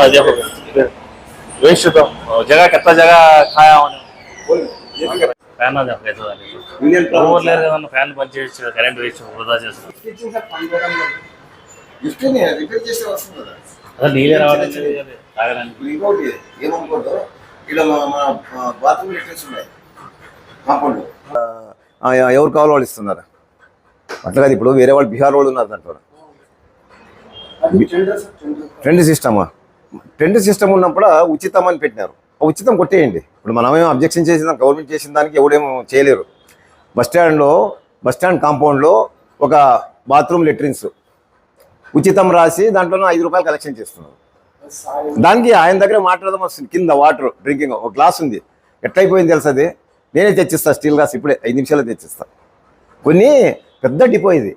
हाँ देखो वेस्ट तो जगह कितना जगह खाया उन्हें ఫ్యాన్ అది లేదు యూనియన్ ఎవరు లేరు కదా ఫ్యాన్ బంద్ చేయొచ్చు కరెంట్ వేస్ట్ వృధా చేస్తారు గిఫ్ట్ రిపేర్ చేస్తే వస్తుంది కదా అసలు నీళ్ళే రావడం లేదు కదా, తాగడానికి ఇప్పుడు ఇంకోటి ఏమనుకోదు ఇక్కడ మన మన బాత్రూమ్ లెటర్స్ ఉన్నాయి కాంపౌండ్ ఎవరు కావాలో వాళ్ళు ఇస్తున్నారు అట్లా కాదు ఇప్పుడు వేరే వాళ్ళు బీహార్ వాళ్ళు ఉన్నారు దాంట్లో ట్రెండ్ సిస్టమా ట్రెండ్ సిస్టమ్ ఉన్నప్పుడు ఉచితం అని పెట్టినారు. ఉచితం కొట్టేయండి. ఇప్పుడు మనమేం అబ్జెక్షన్ చేసిన గవర్నమెంట్ చేసిన దానికి ఎవడేమో చేయలేరు. బస్ స్టాండ్లో బస్ స్టాండ్ కాంపౌండ్లో ఒక బాత్రూమ్ లెట్రిన్స్ ఉచితం రాసి దాంట్లో ఐదు రూపాయలు కలెక్షన్ చేస్తున్నారు. దానికి ఆయన దగ్గర మాట్లాడదాం వస్తుంది. కింద వాటర్ డ్రింకింగ్ ఒక గ్లాస్ ఉంది. ఎట్లయిపోయింది తెలుసు అది? నేనే తెచ్చిస్తాను స్టీల్ గ్లాస్ ఇప్పుడే ఐదు నిమిషాలు తెచ్చిస్తాను కొన్ని పెద్ద డిపో ఇది.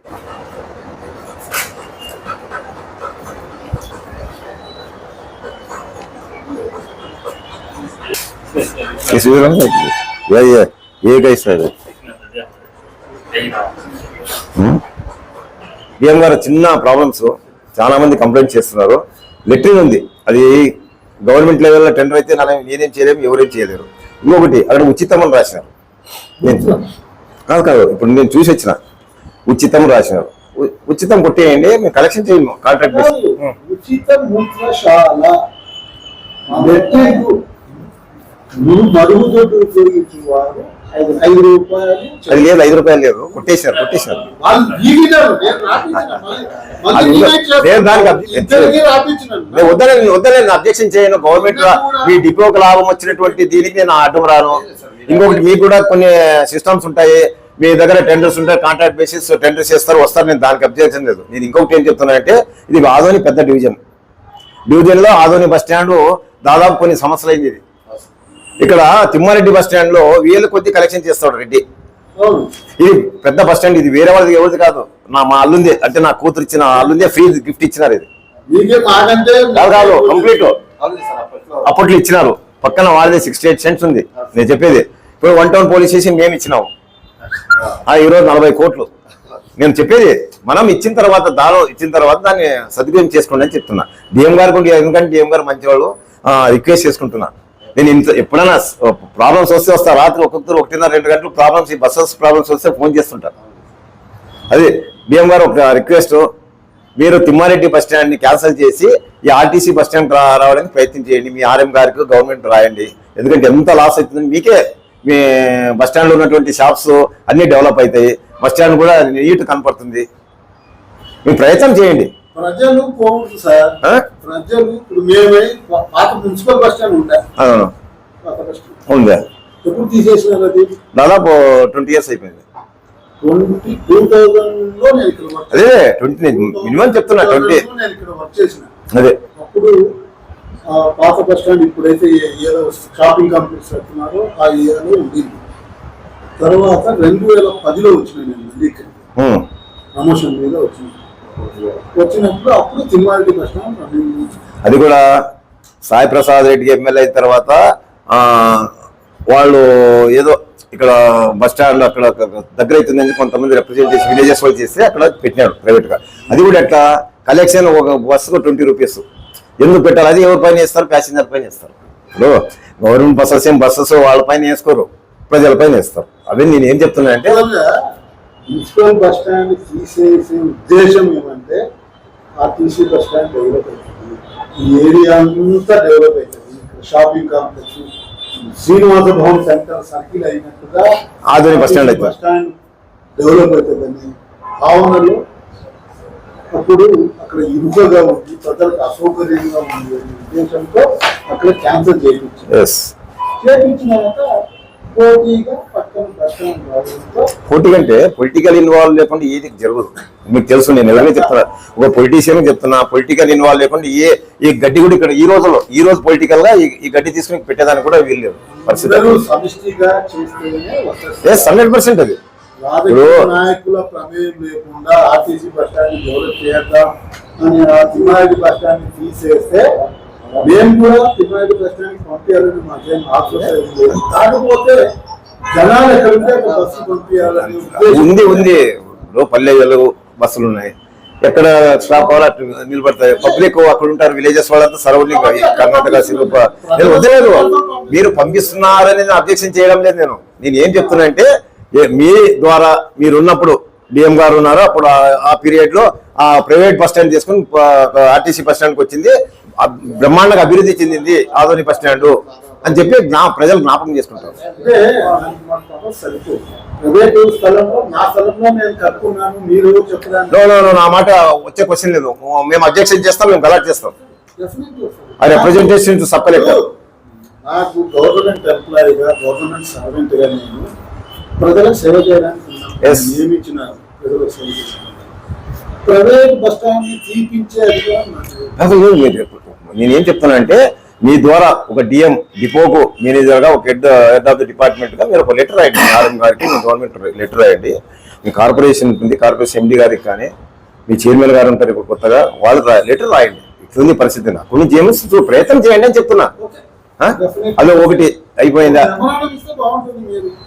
इस वीडियो में ये ये ये कैसा है బిఎం గారు చిన్న ప్రాబ్లమ్స్ చాలా మంది కంప్లైంట్ చేస్తున్నారు లెట్రిన్ ఉంది అది గవర్నమెంట్ లెవెల్లో టెండర్ అయితే నన్ను నేనేం చేయలేము ఎవరేం చేయలేరు ఇంకొకటి అక్కడ ఉచితం అని రాసినారు నేను కాదు కాదు ఇప్పుడు నేను చూసి వచ్చిన ఉచితం రాసినారు ఉ- ఉచితం కొట్టేయండి మేము కలెక్షన్ చేయము కాంట్రాక్ట్ బేస్ ఉచిత మూత్రశాల లెట్రిన్ నువ్వు మరుగుదొడ్డు ఐదు రూపాయలు అది లేదు ఐదు రూపాయలు లేదు. వాళ్ళు దిగినారు నేను దానికి. నేను వద్దనే వద్దనే నేను అబ్జెక్షన్ చేయను. గవర్నమెంట్ మీ డిపోకి లాభం వచ్చినటువంటి దీనికి నేను అడ్డం రాను. ఇంకొకటి మీకు కూడా కొన్ని సిస్టమ్స్ ఉంటాయి. మీ దగ్గర టెండర్స్ ఉంటాయి కాంట్రాక్ట్ బేసిస్ టెండర్స్ చేస్తారు వస్తారు. నేను దానికి అబ్జెక్షన్ లేదు. నేను ఇంకొకటి ఏం చెప్తున్నానంటే ఇది ఆదోని పెద్ద డివిజన్. డివిజన్లో ఆదోని బస్ స్టాండ్ దాదాపు కొన్ని సంవత్సరాలు అయింది ఇది. ఇక్కడ తిమ్మారెడ్డి బస్ స్టాండ్లో వేల కొద్ది కలెక్షన్ చేస్తాడు రెడ్డి. ఇది పెద్ద బస్ స్టాండ్ ఇది వేరే వాళ్ళది ఎవరిది కాదు. నా మా అల్లుంది అంటే నా కూతురు ఇచ్చిన అల్లుందే ఫ్రీ గిఫ్ట్ ఇచ్చినారు ఇది. కాదు కాదు కంప్లీట్ అప్పట్లో. ఇచ్చినారు. పక్కన వాళ్ళది సిక్స్టీ ఎయిట్ సెంట్స్ ఉంది. నేను చెప్పేది ఇప్పుడు వన్ టౌన్ పోలీస్ స్టేషన్ మేము ఇచ్చినాము ఆ ఈరోజు నలభై కోట్లు. నేను చెప్పేది మనం ఇచ్చిన తర్వాత దాని ఇచ్చిన తర్వాత దాన్ని సద్వినియోగం చేసుకోండి అని చెప్తున్నా. డిఎం గారు కూడా ఎందుకంటే డిఎం గారు మంచివాళ్ళు రిక్వెస్ట్ చేసుకుంటున్నా. నేను ఇంత ఎప్పుడైనా ప్రాబ్లమ్స్ వస్తే వస్తా రాత్రి ఒక్కొక్కరు ఒకటిన్నర రెండు గంటలు ప్రాబ్లమ్స్ ఈ బస్సెస్ ప్రాబ్లమ్స్ వస్తే ఫోన్ చేస్తుంటారు. అదే బిఎం గారు ఒక రిక్వెస్ట్ మీరు తిమ్మారెడ్డి బస్ స్టాండ్ని క్యాన్సిల్ చేసి ఈ ఆర్టీసీ బస్ స్టాండ్ రావడానికి ప్రయత్నం చేయండి. మీ ఆర్ఎం గారికి గవర్నమెంట్ రాయండి. ఎందుకంటే ఎంత లాస్ అవుతుంది మీకే మీ బస్ స్టాండ్లో ఉన్నటువంటి షాప్స్ అన్నీ డెవలప్ అవుతాయి. బస్ స్టాండ్ కూడా నీట్ కనపడుతుంది. మీ ప్రయత్నం చేయండి. ప్రజలు పోవచ్చు సార్? ప్రజలు ఇప్పుడు మేమే పాత మున్సిపల్ బస్ స్టాండ్ స్టాండ్. ఉంది? ఎప్పుడు తీసేసినారు అది? దాదాపు ట్వంటీ ఇయర్స్ అయిపోయింది. అదే ట్వంటీ మినిమం చెప్తున్నా ట్వంటీ. 2000 లో నేను ఇక్కడ వర్క్ చేసిన. అదే. అప్పుడు పాత బస్ స్టాండ్ ఇప్పుడైతే ఏదో షాపింగ్ కాంప్లెక్స్ పెడుతున్నారో ఆ ఏరియాలో ఉండింది. తర్వాత రెండు వేల పదిలో వచ్చిన నేను మళ్ళీ. ప్రమోషన్ మీద వచ్చిన. వచ్చినప్పుడు అప్పుడు అది కూడా సాయి ప్రసాద్ రెడ్డి ఎమ్మెల్యే అయిన తర్వాత ఆ, వాళ్ళు ఏదో ఇక్కడ బస్ స్టాండ్ అక్కడ దగ్గర అవుతుందని కొంతమంది రిప్రజెంట్ చేసి విలేజెస్ వాళ్ళు చేస్తే అక్కడ పెట్టినాడు ప్రైవేట్గా. అది కూడా ఎట్లా? కలెక్షన్ ఒక బస్సుకు ట్వంటీ రూపీస్ ఎందుకు పెట్టాలి? అది ఎవరి పైన వేస్తారు ప్యాసింజర్ పైన వేస్తారు ఇప్పుడు గవర్నమెంట్ బస్సెస్ ఏం బస్సెస్ వాళ్ళ పైన వేసుకోరు. ప్రజల పైన వేస్తారు. అవి నేను ఏం చెప్తున్నా అంటే మున్సిపల్ బస్ స్టాండ్ తీసేసే ఉద్దేశం ఏమంటే ఆర్టీసీ బస్ స్టాండ్ డెవలప్ అవుతుంది. ఈ ఏరియా అంతా డెవలప్ అవుతుంది. Shopping complex Srinivasa Bhavan center circle అయినట్టుగా ఆధునిక bus stand. Bus stand develop అవుతుందని భావనలో అప్పుడు అక్కడ ఇరుకగా ఉంది ప్రజలకు అసౌకర్యంగా ఉంది అనే ఉద్దేశంతో అక్కడ క్యాన్సల్ చేయించారు. ఎస్ చేయించినాక పోటీగా పక్కన బస్ స్టాండ్ రావడంతో పోటీ కంటే పొలిటికల్ ఇన్వాల్వ్ లేకుండా ఏది జరగదు. మీకు తెలుసు నేను ఎవరైనా చెప్తున్నా. ఒక పొలిటీషియన్ చెప్తున్నా పొలిటికల్ ఇన్వాల్వ్ లేకుండా ఏ ఈ గడ్డి కూడా ఇక్కడ ఈ రోజులో ఈ రోజు పొలిటికల్గా ఈ గడ్డి తీసుకుని పెట్టేదానికి కూడా వీల్లేదు పరిస్థితి హండ్రెడ్ పర్సెంట్ అది. రాజకీయ నాయకుల ప్రమేయం లేకుండా ఆర్టీసీ బస్ స్టాండ్ డెవలప్ చేద్దాం అని ఆ తిమ్మారెడ్డి బస్ స్టాండ్ తీసేస్తే మేము కూడా తిమ్మారెడ్డి బస్ స్టాండ్ పంపించాలని మాకేం కాకపోతే ఉంది ఉంది. ఇప్పుడు పల్లె బస్సులు ఉన్నాయి. ఎక్కడ స్టాప్ అవ్వాలి అటు నిలబడతాయి. పబ్లిక్ అక్కడ ఉంటారు విలేజెస్ వాళ్ళంతా సరౌండింగ్ కర్ణాటక శిల్ప నేను వదిలేదు. మీరు పంపిస్తున్నారని అబ్జెక్షన్ చేయడం లేదు నేను. నేను ఏం చెప్తున్నా అంటే మీ ద్వారా మీరు ఉన్నప్పుడు డిఎం గారు ఉన్నారు. అప్పుడు ఆ- పీరియడ్లో ఆ ప్రైవేట్ బస్ స్టాండ్ తీసుకుని ఆర్టీసీ బస్ స్టాండ్కి వచ్చింది. బ్రహ్మాండంగా అభివృద్ధి చెందింది. Adoni bus stand. అని చెప్పి జ్ఞా ప్రజలు జ్ఞాపకం చేసుకుంటారు నా నో నో నో నా మాట వచ్చే క్వశ్చన్ లేదు మేము అబ్జెక్షన్ చేస్తాం మేము గలాట్ చేస్తాం. ఆ రిప్రజెంటేషన్ టు సబ్ కలెక్టర్ నాకు గవర్నమెంట్ ఎంప్లాయీగా గవర్నమెంట్ నేను ప్రజలకు సేవ చేయడానికి ఉన్నాను. Yes. నియమించిన ప్రజలకు సేవ చేయడానికి. ప్రైవేట్ బస్ స్టాండ్ని తీపించే అధికారం. నేనేం చెప్తానంటే మీ ద్వారా ఒక డిఎం డిపోకు మేనేజర్గా ఒక హెడ్ హెడ్ ఆఫ్ ది డిపార్ట్మెంట్గా మీరు ఒక లెటర్ రాయండి. మీ ఆర్ఎం గారికి మీ గవర్నమెంట్ లెటర్ రాయండి. మీ కార్పొరేషన్ ఉంటుంది కార్పొరేషన్ ఎండి గారికి కానీ మీ చైర్మన్ గారు ఉంటారు ఇప్పుడు కొత్తగా వాళ్ళు లెటర్ రాయండి. ఇట్లుంది పరిస్థితి నాకు. నుంచి ఏమో చూ- ప్రయత్నం చేయండి అని చెప్తున్నా. అదో ఒకటి అయిపోయిందా?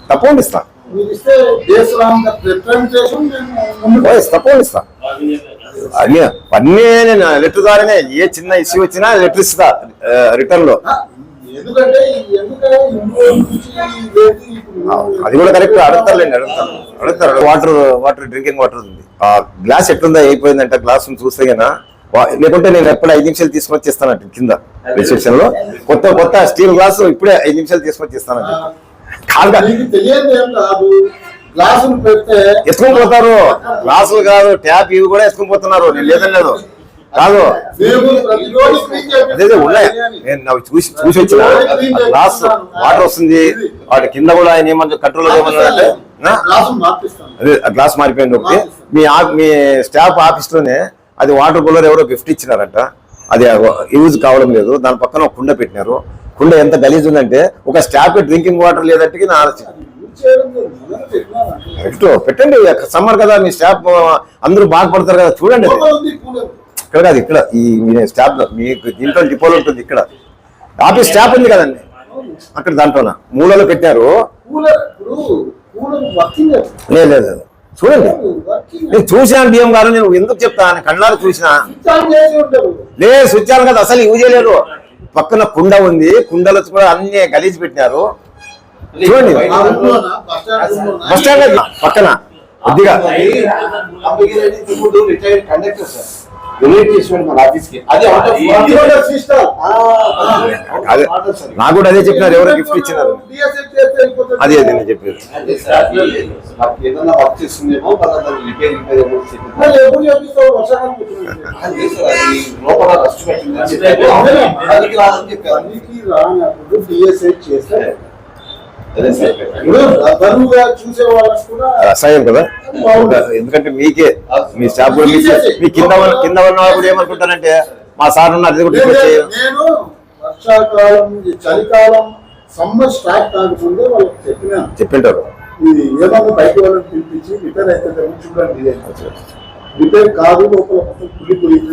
తప్పకుండా ఇస్తా. తప్పకుండా ఇస్తా. అన్ని అన్నీ నేను లెటర్ ద్వారానే ఏ చిన్న ఇష్యూ వచ్చినా లెటర్ ఇస్తా రిటర్న్లో. అది కూడా కరెక్ట్ అడుగుతారులేండి అడుగుతారు. అడుగుతారు వాటర్ వాటర్ డ్రింకింగ్ వాటర్ ఉంది. ఆ గ్లాస్ ఎట్లుందా అయిపోయిందంటే గ్లాస్ చూస్తే గనా వా- లేకుంటే నేను ఎప్పుడు ఐదు నిమిషాలు తీసుకొచ్చి ఇస్తానంట కింద రిసెప్షన్లో. కొత్త కొత్త స్టీల్ గ్లాస్ ఇప్పుడే ఐదు నిమిషాలు తీసుకొచ్చి ఇస్తానంట కాదు. గ్లాసులు పెడితే ఎత్తుకొని పోతారు. గ్లాసులు కాదు ట్యాప్ ఇవి కూడా ఎత్తుకొని పోతున్నారు. నేను లేదని లేదు. కాదు. అదే ఉన్నాయి. నేను నాకు చూసి చూసి వచ్చిన గ్లాస్ వాటర్ వస్తుంది. వాటి కింద కూడా ఆయన ఏమన్నా కంట్రోల్ ఏమన్నాడంటే అదే గ్లాస్ మారిపోయింది ఒకటి మీ ఆ- మీ స్టాఫ్ ఆఫీస్లోనే అది వాటర్ కూలర్ ఎవరో గిఫ్ట్ ఇచ్చినారంట. అది యూజ్ కావడం లేదు. దాని పక్కన ఒక కుండ పెట్టినారు. కుండ ఎంత గలీజ్ ఉందంటే ఒక స్టాఫ్ డ్రింకింగ్ వాటర్ లేదంటే నా ఆలోచన పెట్టండి. సమ్మర్ కదా మీ స్టాఫ్ అందరూ బాగుపడతారు కదా చూడండి. ఇక్కడ కాదు ఇక్కడ. ఈ మీ స్టాఫ్ మీకు దీంట్లో డిపోలో ఉంటుంది ఇక్కడ. ఆఫీస్ స్టాఫ్ ఉంది కదండి. అక్కడ దాంట్లోన? మూలలో పెట్టారు. లేదు లేదు చూడండి. నేను చూసాను డిఎం గారు నేను ఎందుకు చెప్తాను కళ్ళారు చూసినా? లేదు స్విచ్ ఆన్ కదా అసలు యూజ్ చేయలేరు పక్కన కుండ ఉంది. కుండలో కూడా అన్ని గలీజ్ పెట్టినారు. చూడండి? బస్ స్టాండ్ పక్కన. కొద్దిగా. కండక్టర్ సార్ డొనేట్ చేసాడు మన ఆఫీస్కి అది అవుట్ ఆఫ్ ఇది కూడా. అదే. నాకు కూడా అదే చెప్పినారు ఎవరో గిఫ్ట్ ఇచ్చినారు. అదే అదే నేను చెప్పేది. చేస్తే అసహ్యం కదా? ఎందుకంటే మీకే మీ స్టాఫ్ కూడా మీకే. మీ కింద కింద ఉన్న వాళ్ళు కూడా ఏమనుకుంటారంటే మా సార్ ఉన్న అది కూడా నేను వర్షాకాలం చలికాలం సమ్మర్ స్టార్ట్ కాకముందే వాళ్ళకి చెప్పినాను. చెప్పింటారు ఇది ఏమన్నా బయట వాళ్ళని పిలిపించి రిపేర్ అయితే చూడండి. రిపేర్ కాదు లోపల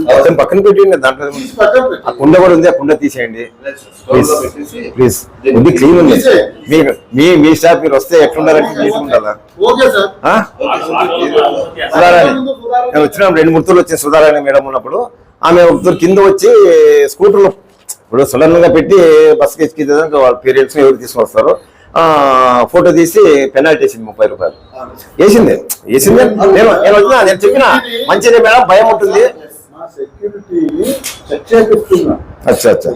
మొత్తం పక్కన పెట్టండి దాంట్లో ఆ కుండ కూడా ఉంది ఆ కుండ తీసేయండి. ప్లీజ్ పెట్టేసి ప్లీజ్ ఉంది క్లీన్ ఉంది. మీ మీ మీ స్టాఫ్ మీరు వస్తే ఎట్లుండాలంటే నీట్ ఉంటుందా ఓకే సార్. ఆ? సుధారాణి. నేను వచ్చిన రెండు మూర్తులు వచ్చిన సుధారాణి మేడం ఉన్నప్పుడు. ఆమె ఒకరు కింద వచ్చి స్కూటర్లో ఇప్పుడు సడన్గా పెట్టి బస్కి ఎక్కి వాళ్ళ పేరెంట్స్ ఎవరు తీసుకొని వస్తారు ఆ ఫోటో తీసి పెనాల్టీ వేసింది ముప్పై రూపాయలు. వేసింది. వేసింది. నేను నేను వచ్చిన నేను చెప్పిన మంచిదే మేడం భయం ఉంటుంది. మా అచ్చా అచ్చా.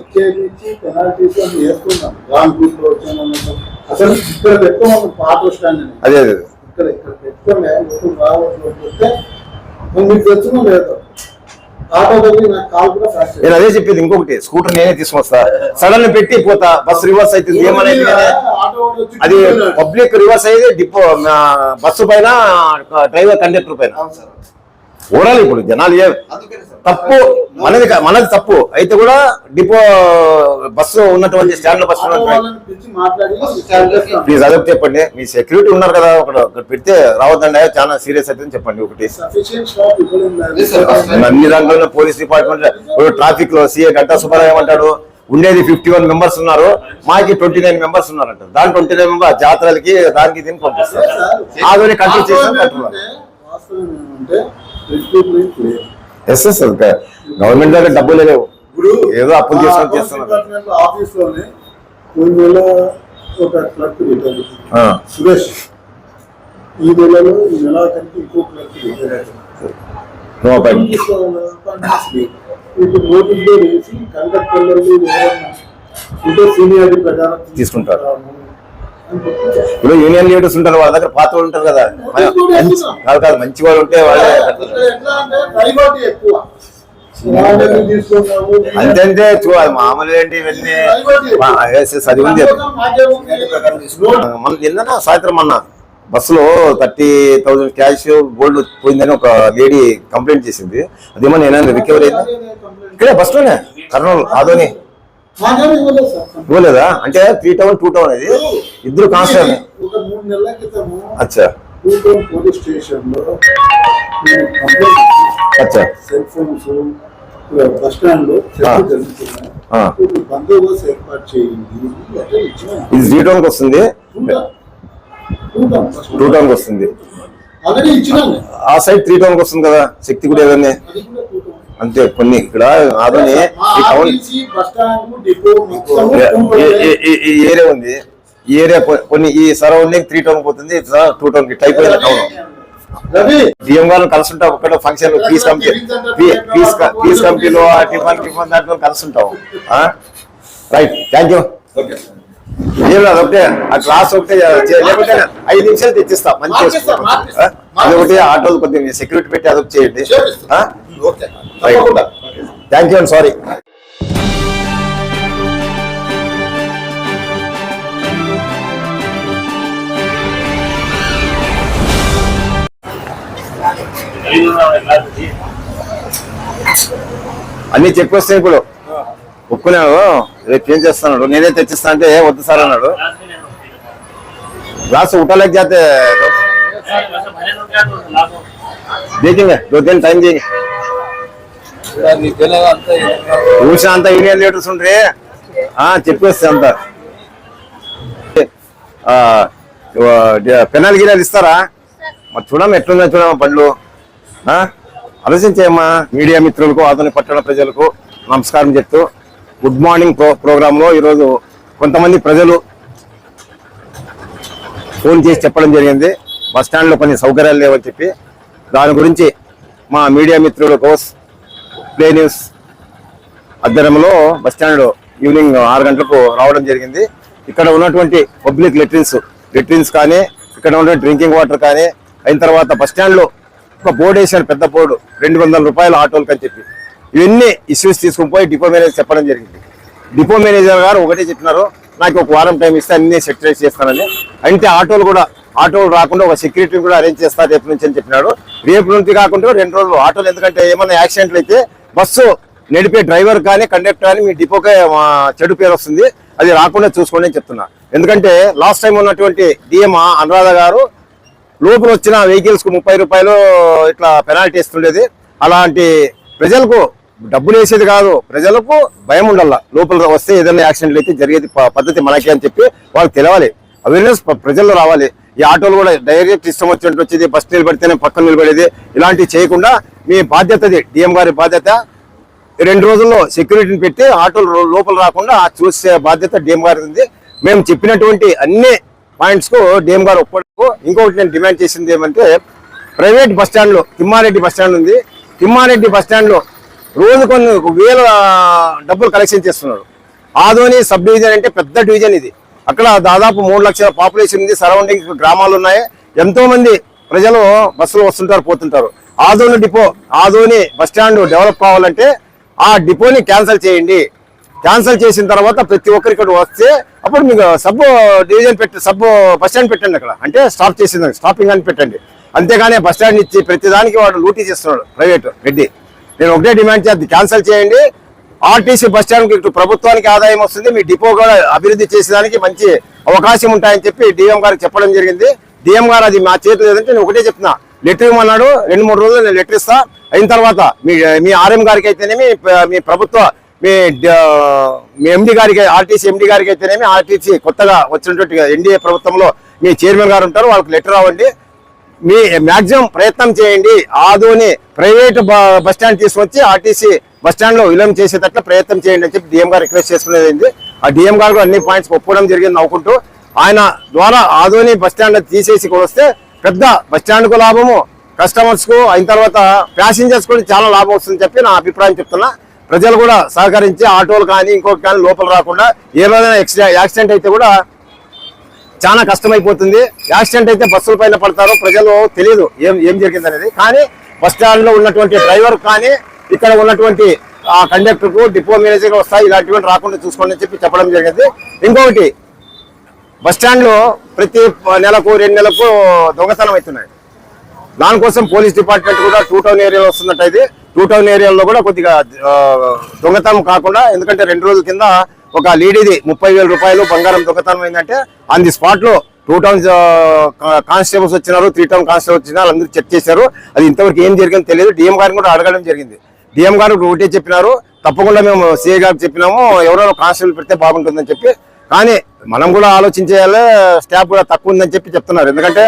అసలు స్టాండ్ అదే అదే. ఇక్కడ ఇక్కడ పెట్టుకోలే రావచ్చు నేను అదే చెప్పేది ఇంకొకటి స్కూటర్ నేనే తీసుకొస్తా. సడన్ పెట్టి పోతా బస్ రివర్స్ అవుతుంది ఏమనేది అది. పబ్లిక్ రివర్స్ అయ్యేది డిపో బస్సు పైన డ్రైవర్ కండక్టర్ పైన. ఓడాలి ఇప్పుడు జనాలు ఏ తప్పు మనది మనది తప్పు. అయితే కూడా డిపో బస్సు ఉన్నటువంటి స్టాండ్లో బస్సు ప్లీజ్ అదొకటి చెప్పండి. మీ సెక్యూరిటీ ఉన్నారు కదా ఒకటి పెడితే రావద్దండి. చాలా సీరియస్ అవుతుంది చెప్పండి ఒకటి. అన్ని దాంట్లో పోలీస్ డిపార్ట్మెంట్ ఇప్పుడు ట్రాఫిక్లో సీఏ గంటా సుబ్బారావు అంటాడు ఉండేది ఫిఫ్టీ వన్ మెంబర్స్ ఉన్నారు. మాకి ట్వంటీ నైన్ మెంబర్స్ ఉన్నారంట. దాని ట్వంటీ నైన్ మెంబర్ జాతరలకి దానికి దీనికి పంపిస్తారు. ఆదోని కంట్రోల్ చేసాం కంట్రోల్ లేదు ఎస్ ఎస్ గవర్నమెంట్ దగ్గర డబ్బులు లేవు ఇప్పుడు ఏదో అప్పులు అకౌంట్స్ చేస్తున్నారు. ఆఫీస్లోనే కొన్ని నెల ఒక క్లర్క్ రిటైర్ సురేష్ ఈ నెలలో ఈ నెలాఖరికి ఇంకో క్లర్క్ రిటైర్. ఇప్పుడు నోటీస్లో వేసి కండక్టర్లు ఉంటే సీనియారిటీ ప్రకారం తీసుకుంటారు. ఇప్పుడు యూనియన్ లీడర్స్ ఉంటారు వాళ్ళ దగ్గర పాత వాళ్ళు ఉంటారు కదా. కాదు కాదు మంచి వాళ్ళు ఉంటే వాళ్ళే అంతే చూ అది మామూలు ఏంటి ఉంది మాకేముంది? మన నిన్న సాయంత్రం మొన్న? బస్సులో థర్టీ థౌసండ్ క్యాష్ గోల్డ్ పోయిందని ఒక లేడీ కంప్లైంట్ చేసింది. అదేమో నేను రికవరీ అయింది? ఇక్కడే బస్సులోనే? కర్నూలు ఆదోని. ఇవ్వలేదు అంటే త్రీ టౌన్ టూ టౌన్ అది? ఇద్దరు కాన్స్టేబుల్ ఒక మూడు నెలల క్రితము అచ్చా. టూటౌన్ పోలీస్ స్టేషన్లో అచ్చా. సెల్ ఫోన్స్ బస్ స్టాండ్లో బందోబస్తు ఏర్పాటు చేయండి. ఇది త్రీ టౌన్కి వస్తుంది? టూ టౌన్కి వస్తుంది. ఆ సైడ్ త్రీ టౌన్కి వస్తుంది కదా? శక్తి కూడా ఏదన్నీ. అంతే కొన్ని ఇక్కడ ఆదోని ఈ టౌన్ ఏరియా ఉంది? ఈ ఏరియా కొన్ని ఈ సరౌండింగ్ త్రీ టౌన్ పోతుంది టూ టౌన్కి టైప్ అయిన టౌన్ డిఎం గారిని కలుసుంటాం ఒక్కడ ఫంక్షన్ పీస్ కమిటీ పీస్ కమిటీలో ఆ టిఫన్ టిఫన్ దాంట్లో కలుసుంటాం రైట్ థ్యాంక్ యూ ఏం ఒకటే ఆ క్లాస్ ఒకటే లేకుంటే ఐదు నిమిషాలు తెచ్చిస్తా మంచి. అది ఒకటి ఆటోలు కొద్దిగా సెక్యూరిటీ పెట్టి అదొకటి చేయండి. థ్యాంక్ యూ అండ్ సారీ అన్ని చెక్ వస్తాయి ఇప్పుడు. ఒప్పుకున్నాడు రేపు ఏం చేస్తున్నాడు? నేనే తెచ్చిస్తా అంటే వద్దు సార్ అన్నాడు. గ్లాస్ ఉట్టలేక చేస్తే దేకింగ్ దో దేని టైం దేకింగ్ देंगे అంతా అంత యూనియన్ లీడర్స్ ఉండ్రి. చెప్పేస్తే అంత. పెనాల్ గిరాలు ఇస్తారా? మరి చూడమ్మా ఎట్లుందో చూడమ్మా పండ్లు. ఆ? ఆలోచించేయమ్మా మీడియా మిత్రులకు ఆధునిక పట్టణ ప్రజలకు నమస్కారం చెప్తూ గుడ్ మార్నింగ్ ప్రో ప్రోగ్రాంలో ఈరోజు కొంతమంది ప్రజలు ఫోన్ చేసి చెప్పడం జరిగింది. బస్ స్టాండ్లో కొన్ని సౌకర్యాలు లేవని చెప్పి దాని గురించి మా మీడియా మిత్రుల కోస్ ప్లే న్యూస్ అద్దరంలో బస్ స్టాండ్ ఈవినింగ్ ఆరు గంటలకు రావడం జరిగింది. ఇక్కడ ఉన్నటువంటి పబ్లిక్ లెట్రిన్స్ లెట్రిన్స్ కానీ ఇక్కడ ఉన్న డ్రింకింగ్ వాటర్ కానీ అయిన తర్వాత బస్ స్టాండ్లో ఒక బోర్డు వేసాడు పెద్ద బోర్డు రెండు వందల రూపాయల ఆటోలకు అని చెప్పి. ఇవన్నీ ఇష్యూస్ తీసుకుని పోయి డిపో మేనేజర్ చెప్పడం జరిగింది. డిపో మేనేజర్ గారు ఒకటే చెప్పినారు నాకు ఒక వారం టైం ఇస్తే అన్ని సెక్టరైజ్ చేస్తానని. అంటే ఆటోలు కూడా ఆటోలు రాకుండా ఒక సెక్యూరిటీ కూడా అరేంజ్ చేస్తారు రేపు నుంచి అని చెప్పినాడు. రేపు నుంచి కాకుండా రెండు రోజులు ఆటోలు ఎందుకంటే ఏమైనా యాక్సిడెంట్లు అయితే బస్సు నడిపే డ్రైవర్ కానీ కండక్టర్ కానీ మీ డిపోకే మా చెడు పేరు వస్తుంది. అది రాకుండా చూసుకోండి అని చెప్తున్నా. ఎందుకంటే లాస్ట్ టైం ఉన్నటువంటి డిఎం అనురాధ గారు లోపల వచ్చిన వెహికల్స్కు ముప్పై రూపాయలు ఇట్లా పెనాల్టీ ఇస్తుండేది. అలాంటి ప్రజలకు డబ్బులు వేసేది కాదు. ప్రజలకు భయం ఉండాల. లోపల వస్తే ఏదైనా యాక్సిడెంట్లు అయితే జరిగేది పద్ధతి మనకే అని చెప్పి వాళ్ళకి తెలవాలి. అవేర్నెస్ ప్రజల్లో రావాలి. ఈ ఆటోలు కూడా డైరెక్ట్ ఇష్టం వచ్చినట్టు వచ్చేది బస్ నిలబడితేనే పక్కన నిలబడేది. ఇలాంటివి చేయకుండా మీ బాధ్యతది డిఎం గారి బాధ్యత. రెండు రోజుల్లో సెక్యూరిటీని పెట్టి ఆటోలు లోపల రాకుండా చూసే బాధ్యత డిఎం గారి ఉంది. మేము చెప్పినటువంటి అన్ని పాయింట్స్కు డిఎం గారు ఒప్పడకు ఇంకొకటి నేను డిమాండ్ చేసింది ఏమంటే ప్రైవేట్ బస్ స్టాండ్లో తిమ్మారెడ్డి బస్ స్టాండ్ ఉంది. తిమ్మారెడ్డి బస్ స్టాండ్లో రోజు కొన్ని వేల డబ్బులు కలెక్షన్ చేస్తున్నారు. ఆదోని సబ్ డివిజన్ అంటే పెద్ద డివిజన్ ఇది. అక్కడ దాదాపు మూడు లక్షల పాపులేషన్ ఉంది. సరౌండింగ్ గ్రామాలు ఉన్నాయి. ఎంతో మంది ప్రజలు బస్సులో వస్తుంటారు పోతుంటారు. Adoni depot Adoni bus stand develop కావాలంటే ఆ డిపోని క్యాన్సిల్ చేయండి. క్యాన్సిల్ చేసిన తర్వాత ప్రతి ఒక్కరు ఇక్కడ వస్తే అప్పుడు మీకు సబ్ డివిజన్ పెట్టి సబ్ బస్ స్టాండ్ పెట్టండి అక్కడ. అంటే స్టాప్ చేసింది స్టాపింగ్ అని పెట్టండి. అంతేగాని బస్ స్టాండ్ ఇచ్చి ప్రతి దానికి వాడు లూటీ చేస్తున్నాడు ప్రైవేట్ రెడ్డి. నేను ఒకటే డిమాండ్ చేద్ది క్యాన్సిల్ చేయండి. ఆర్టీసీ బస్ స్టాండ్ ఇటు ప్రభుత్వానికి ఆదాయం వస్తుంది. మీ డిపో కూడా అభివృద్ధి చేసేదానికి మంచి అవకాశం ఉంటాయని చెప్పి డిఎం గారికి చెప్పడం జరిగింది. డిఎం గారు అది మా చేతిలో లేదంటే నేను ఒకటే చెప్తున్నా. లెటర్ ఇవ్వమన్నాడు. రెండు మూడు రోజులు నేను లెటర్ ఇస్తా. అయిన తర్వాత మీ మీ ఆర్ఎం గారికి అయితేనేమి మీ ప్రభుత్వ మీ మీ ఎండి గారికి ఆర్టీసీ ఎండి గారికి అయితేనేమి ఆర్టీసీ కొత్తగా వచ్చినటువంటి ఎన్డీఏ ప్రభుత్వంలో మీ చైర్మన్ గారు ఉంటారు. వాళ్ళకి లెటర్ రావండి. మీ మ్యాక్సిమం ప్రయత్నం చేయండి. ఆదోని ప్రైవేట్ బస్ స్టాండ్ తీసుకొచ్చి ఆర్టీసీ బస్ స్టాండ్లో విలీనం చేసేటట్లు ప్రయత్నం చేయండి అని చెప్పి డిఎం గారు రిక్వెస్ట్ చేసుకునేది ఆ డిఎం గారు అన్ని పాయింట్స్ ఒప్పుకోవడం జరిగింది నవ్వుకుంటూ ఆయన ద్వారా ఆదోని బస్ స్టాండ్ తీసేసి కూడా వస్తే పెద్ద బస్ స్టాండ్కు లాభము కస్టమర్స్కు అయిన తర్వాత ప్యాసింజర్స్ కూడా చాలా లాభం వస్తుందని చెప్పి నా అభిప్రాయం చెప్తున్నా. ప్రజలు కూడా సహకరించి ఆటోలు కానీ ఇంకొకటి కానీ లోపల రాకుండా ఏ రోజైనా యాక్సిడెంట్ అయితే కూడా చాలా కష్టమైపోతుంది. యాక్సిడెంట్ అయితే బస్సుల పైన పడతారు ప్రజలు తెలియదు ఏం ఏం జరిగింది అనేది కానీ బస్ స్టాండ్లో ఉన్నటువంటి డ్రైవర్ కానీ ఇక్కడ ఉన్నటువంటి ఆ కండక్టర్కు డిపో మేనేజర్ వస్తాయి. ఇలాంటివి రాకుండా చూసుకోండి అని చెప్పి చెప్పడం జరిగింది. ఇంకొకటి బస్ స్టాండ్లో ప్రతి నెలకు రెండు నెలలకు దొంగతనం అవుతున్నాయి. దానికోసం పోలీస్ డిపార్ట్మెంట్ కూడా టూ టౌన్ ఏరియాలో వస్తున్నట్టు టూ టౌన్ ఏరియాలో కూడా కొద్దిగా దొంగతనం కాకుండా ఎందుకంటే రెండు రోజుల కింద ఒక లేడీది ముప్పై వేల రూపాయలు బంగారం దొంగతనం అయిందంటే ఆన్ ది స్పాట్లో టూ టౌన్ uh, కానిస్టేబుల్స్ వచ్చినారు త్రీ టౌన్ కానిస్టేబుల్స్ వచ్చినారు అందరూ చెక్ చేశారు. అది ఇంతవరకు ఏం జరిగిందో తెలియదు. డిఎం గారిని కూడా అడగడం జరిగింది. డిఎం గారు ఒకటే చెప్పినారు తప్పకుండా మేము సిఏ గారికి చెప్పినాము ఎవరో కానిస్టేబుల్ పెడితే బాగుంటుందని చెప్పి. కానీ మనం కూడా ఆలోచించేయాలి స్టాఫ్ కూడా తక్కువ ఉందని చెప్పి చెప్తున్నారు. ఎందుకంటే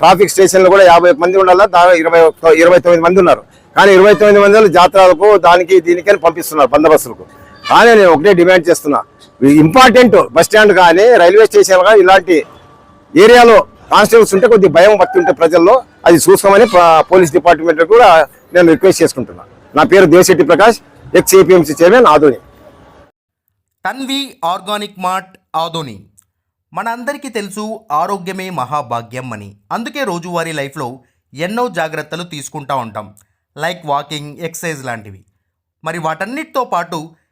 ట్రాఫిక్ స్టేషన్లో కూడా యాభై మంది ఉండాలి? దా ఇరవై ఇరవై తొమ్మిది మంది ఉన్నారు. కానీ ఇరవై తొమ్మిది మంది జాతరలకు దానికి దీనికి అని పంపిస్తున్నారు బందోబస్తులకు. కానీ నేను ఒకటే డిమాండ్ చేస్తున్నా. ఇంపార్టెంట్ బస్ స్టాండ్ కానీ రైల్వే స్టేషన్ కానీ ఇలాంటి ఏరియాలో కానిస్టేబుల్స్ ఉంటే కొద్ది భయం భక్తి ఉంటే ప్రజల్లో. అది చూసుకోమని పోలీస్ డిపార్ట్మెంట్ కూడా నేను రిక్వెస్ట్ చేసుకుంటున్నా. నా పేరు Devasetty Prakash ex APMC chairman Adoni Tanvi organic mart Adoni మన అందరికీ తెలుసు ఆరోగ్యమే మహాభాగ్యం అని. అందుకే రోజువారీ లైఫ్లో ఎన్నో జాగ్రత్తలు తీసుకుంటూ ఉంటాం. లైక్ వాకింగ్ ఎక్సర్సైజ్ లాంటివి. మరి వాటన్నిటితో పాటు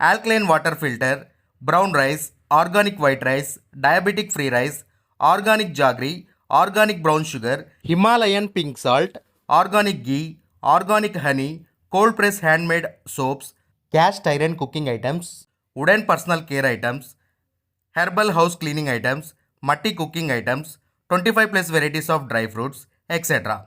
alkaline water filter, brown rice, organic white rice, diabetic free rice, organic jaggery, organic brown sugar, Himalayan pink salt, organic ghee, organic honey, cold press handmade soaps, cast iron cooking items, wooden personal care items, herbal house cleaning items, matti cooking items, 25 plus varieties of dry fruits, etc.